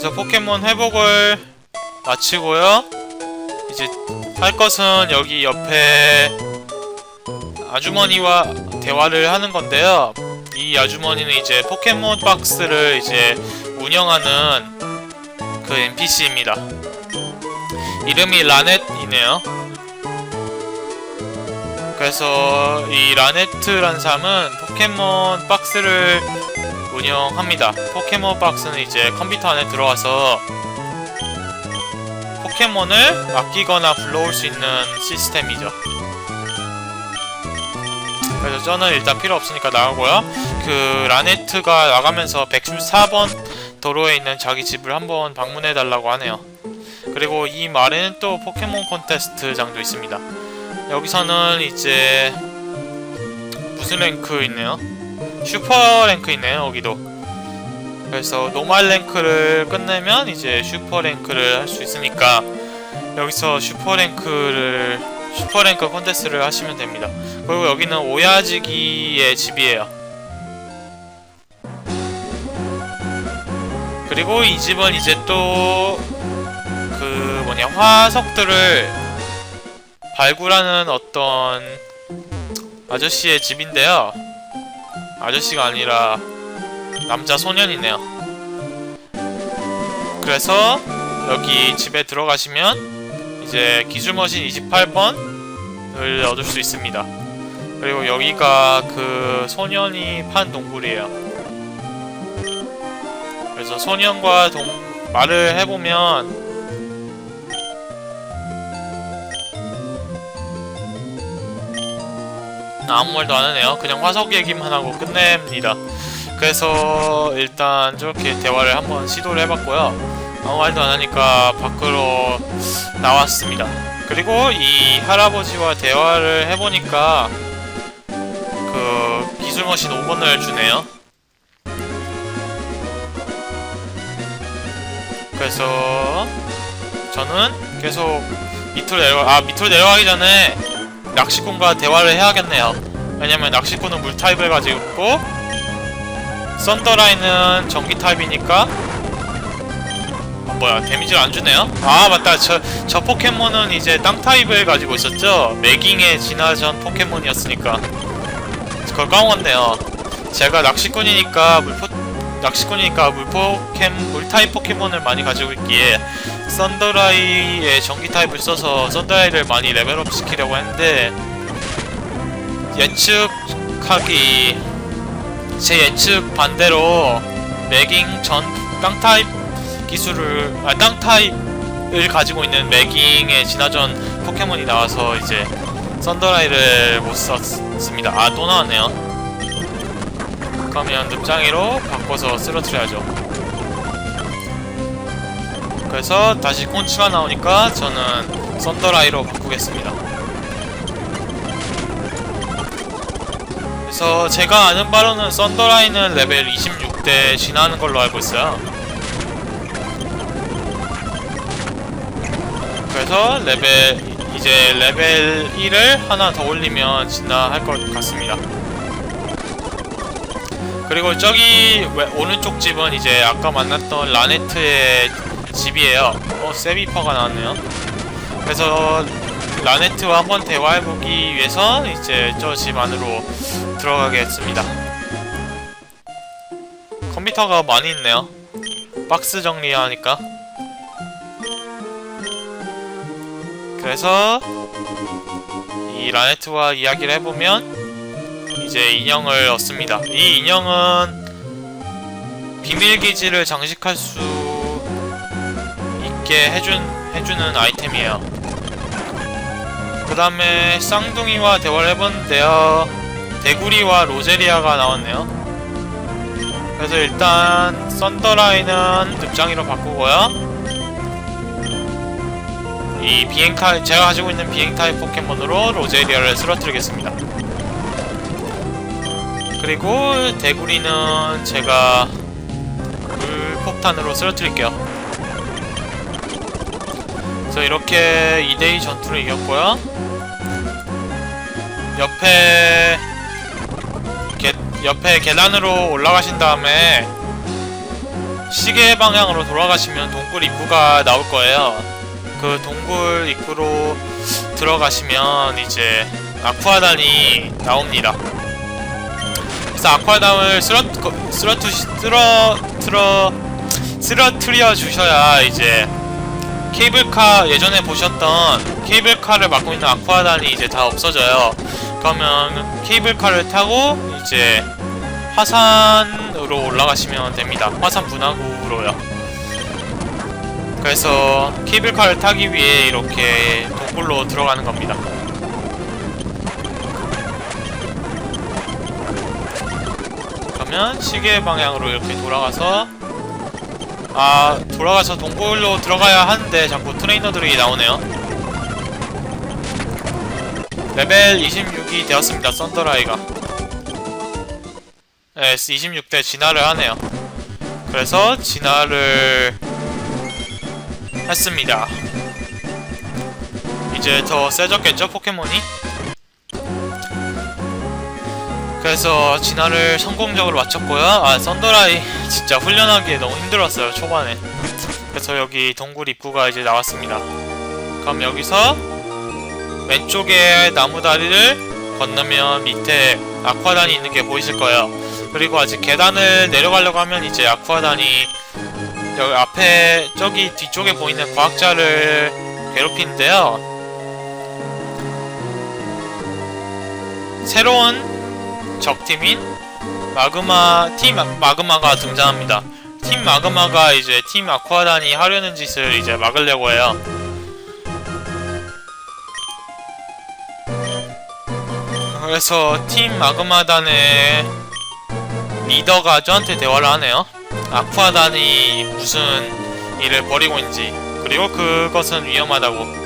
그래서 포켓몬 회복을 마치고요. 이제 할 것은 여기 옆에 아주머니와 대화를 하는 건데요. 이 아주머니는 이제 포켓몬 박스를 이제 운영하는 그 NPC입니다. 이름이 라넷이네요. 그래서 이 라네트란 사람은 포켓몬 박스를 운영합니다. 포켓몬 박스는 이제 컴퓨터 안에 들어와서 포켓몬을 맡기거나 불러올 수 있는 시스템이죠. 그래서 저는 일단 필요 없으니까 나가고요. 그 라네트가 나가면서 114번 도로에 있는 자기 집을 한번 방문해 달라고 하네요. 그리고 이 말에는 또 포켓몬 콘테스트 장도 있습니다. 여기서는 이제 무슨 랭크 있네요? 슈퍼 랭크 있네요. 여기도. 그래서 노말 랭크를 끝내면 이제 슈퍼 랭크를 할 수 있으니까 여기서 슈퍼 랭크를 슈퍼 랭크 콘테스트를 하시면 됩니다. 그리고 여기는 오야지기의 집이에요. 그리고 이 집은 이제 또 그 뭐냐 화석들을 발굴하는 어떤 아저씨의 집인데요. 아저씨가 아니라 남자 소년이네요. 그래서 여기 집에 들어가시면 이제 기술머신 28번을 얻을 수 있습니다. 그리고 여기가 그 소년이 판 동굴이에요. 그래서 소년과 동, 말을 해보면 아무 말도 안 하네요. 그냥 화석 얘기만 하고 끝냅니다. 그래서 일단 저렇게 대화를 한번 시도를 해봤고요. 아무 말도 안 하니까 밖으로 나왔습니다. 그리고 이 할아버지와 대화를 해보니까 그 기술머신 5번을 주네요. 그래서 저는 계속 밑으로 내려가 아 밑으로 내려가기 전에 낚시꾼과 대화를 해야겠네요. 왜냐면 낚시꾼은 물 타입을 가지고 있고 썬더라인은 전기 타입이니까 아, 뭐야 데미지를 안 주네요? 아 맞다 저, 저 포켓몬은 이제 땅 타입을 가지고 있었죠? 매깅에 지나전 포켓몬이었으니까 그걸 까먹었네요 제가 낚시꾼이니까 물포 낚시꾼이니까 물포켓 물타입 포켓몬을 많이 가지고 있기에 썬더라이의 전기 타입을 써서 썬더라이를 많이 레벨업 시키려고 했는데 예측하기 제 예측 반대로 매깅 전 땅 타입 기술을 아, 땅 타입을 가지고 있는 매깅의 진화전 포켓몬이 나와서 이제 썬더라이를 못 썼습니다. 아 또 나왔네요. 그러면 늪장이로 바꿔서 쓰러뜨려야죠. 그래서 다시 콘치가 나오니까 저는 썬더라이로 바꾸겠습니다. 그래서 제가 아는 바로는 썬더라이는 레벨 26대 진화하는 걸로 알고 있어요. 그래서 레벨 이제 레벨 1을 하나 더 올리면 진화할 것 같습니다. 그리고 저기 왼- 오른쪽 집은 이제 아까 만났던 라네트의 집이에요. 어, 세비퍼가 나왔네요. 그래서 라네트와 한번 대화해보기 위해서 이제 저 집 안으로 들어가겠습니다. 컴퓨터가 많이 있네요. 박스 정리하니까. 그래서 이 라네트와 이야기를 해보면 이제 인형을 얻습니다. 이 인형은 비밀 기지를 장식할 수 있게 해준 해주는 아이템이에요. 그 다음에 쌍둥이와 대화를 해봤는데요. 대구리와 로제리아가 나왔네요. 그래서 일단 썬더라인은 늪장이로 바꾸고요. 이 비행 타입 제가 가지고 있는 비행 타입 포켓몬으로 로제리아를 쓰러뜨리겠습니다. 그리고 대구리는 제가 물폭탄으로 쓰러뜨릴게요. 그래서 이렇게 2대2 전투를 이겼고요. 옆에 계, 옆에 계단으로 올라가신 다음에 시계 방향으로 돌아가시면 동굴 입구가 나올 거예요. 그 동굴 입구로 들어가시면 이제 아쿠아단이 나옵니다. 그래서 아쿠아단을 쓰러 쓰러투 쓰러 틀어 쓰러트려 주셔야 이제 케이블카 예전에 보셨던 케이블카를 맡고 있는 아쿠아단이 이제 다 없어져요. 그러면 케이블카를 타고 이제 화산으로 올라가시면 됩니다. 화산 분화구로요. 그래서 케이블카를 타기 위해 이렇게 동굴로 들어가는 겁니다. 그러면 시계 방향으로 이렇게 돌아가서 아 돌아가서 동굴로 들어가야 하는데 자꾸 트레이너들이 나오네요. 레벨 26이 되었습니다. 썬더라이가. 네, 26대 진화를 하네요. 그래서 진화를 했습니다. 이제 더 세졌겠죠, 포켓몬이? 그래서 진화를 성공적으로 마쳤고요. 아, 썬더라이 진짜 훈련하기에 너무 힘들었어요, 초반에. 그래서 여기 동굴 입구가 이제 나왔습니다. 그럼 여기서 왼쪽에 나무 다리를 건너면 밑에 아쿠아단이 있는 게 보이실 거예요. 그리고 아직 계단을 내려가려고 하면 이제 아쿠아단이 여기 앞에 저기 뒤쪽에 보이는 과학자를 괴롭히는데요. 새로운 적팀인 마그마 팀 마그마가 등장합니다. 팀 마그마가 이제 팀 아쿠아단이 하려는 짓을 이제 막으려고 해요. 그래서 팀 마그마단의 리더가 저한테 대화를 하네요. 아쿠아단이 무슨 일을 벌이고 있는지 그리고 그것은 위험하다고.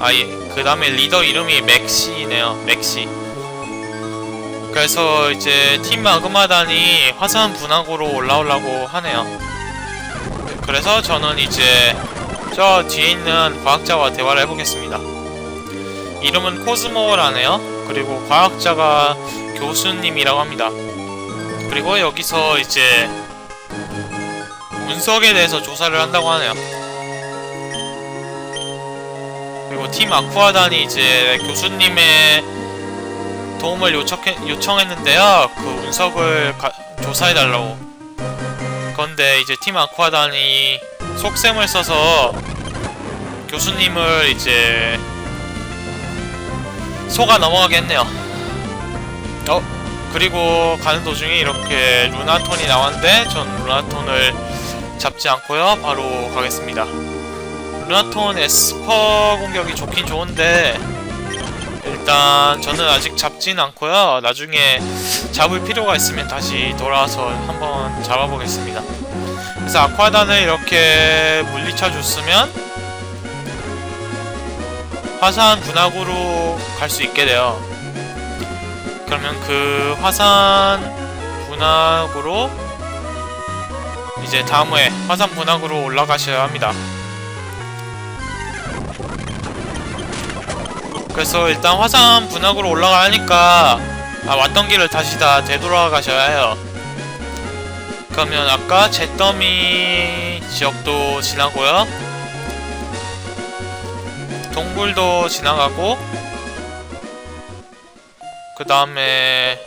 아, 예. 그 다음에 리더 이름이 맥시네요. 맥시. 그래서 이제 팀 마그마단이 화산 분화구로 올라오려고 하네요. 그래서 저는 이제 저 뒤에 있는 과학자와 대화를 해보겠습니다. 이름은 코스모라네요. 그리고 과학자가 교수님이라고 합니다. 그리고 여기서 이제 운석에 대해서 조사를 한다고 하네요. 그리고 팀 아쿠아단이 이제 교수님의 도움을 요청해, 요청했는데요. 그 운석을 가, 조사해달라고. 그런데 이제 팀 아쿠아단이 속셈을 써서 교수님을 이제 속아 넘어가게 했네요. 어? 그리고 가는 도중에 이렇게 루나톤이 나왔는데 전 루나톤을 잡지 않고요. 바로 가겠습니다. 루나톤 에스퍼 공격이 좋긴 좋은데 일단 저는 아직 잡진 않고요. 나중에 잡을 필요가 있으면 다시 돌아와서 한번 잡아보겠습니다. 그래서 아쿠아단을 이렇게 물리쳐 줬으면 화산 분화구로 갈 수 있게 돼요. 그러면 그 화산 분화구로 이제 다음에 화산 분화구로 올라가셔야 합니다. 그래서 일단 화산 분화구로 올라가니까 아, 왔던 길을 다시 다 되돌아가셔야 해요. 그러면 아까 잿더미 지역도 지나고요. 동굴도 지나가고 그 다음에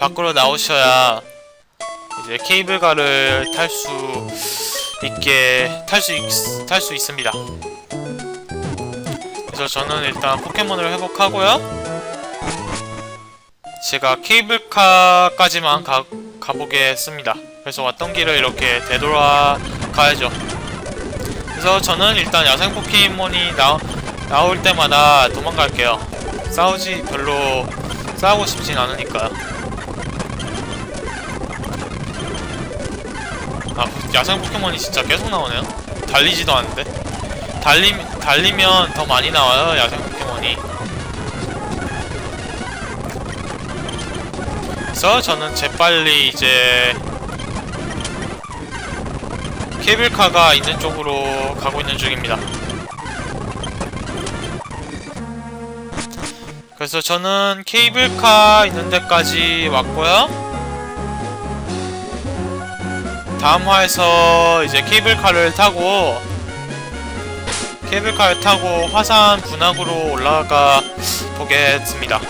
밖으로 나오셔야 이제 케이블카를 탈 수 있게 탈 수 탈 수 있습니다. 그래서 저는 일단 포켓몬을 회복하고요. 제가 케이블카까지만 가, 가보겠습니다. 그래서 왔던 길을 이렇게 되돌아 가야죠. 그래서 저는 일단 야생 포켓몬이 나, 나올 때마다 도망갈게요. 싸우지 별로 싸우고 싶진 않으니까요. 아, 야생 포켓몬이 진짜 계속 나오네요. 달리지도 않는데. 달리, 달리면 더 많이 나와요, 야생 포켓몬이. 그래서 저는 재빨리 이제 케이블카가 있는 쪽으로 가고 있는 중입니다. 그래서 저는 케이블카 있는 데까지 왔고요. 다음 화에서 이제 케이블카를 타고 케이블카를 타고 화산 분학으로 올라가 보겠습니다.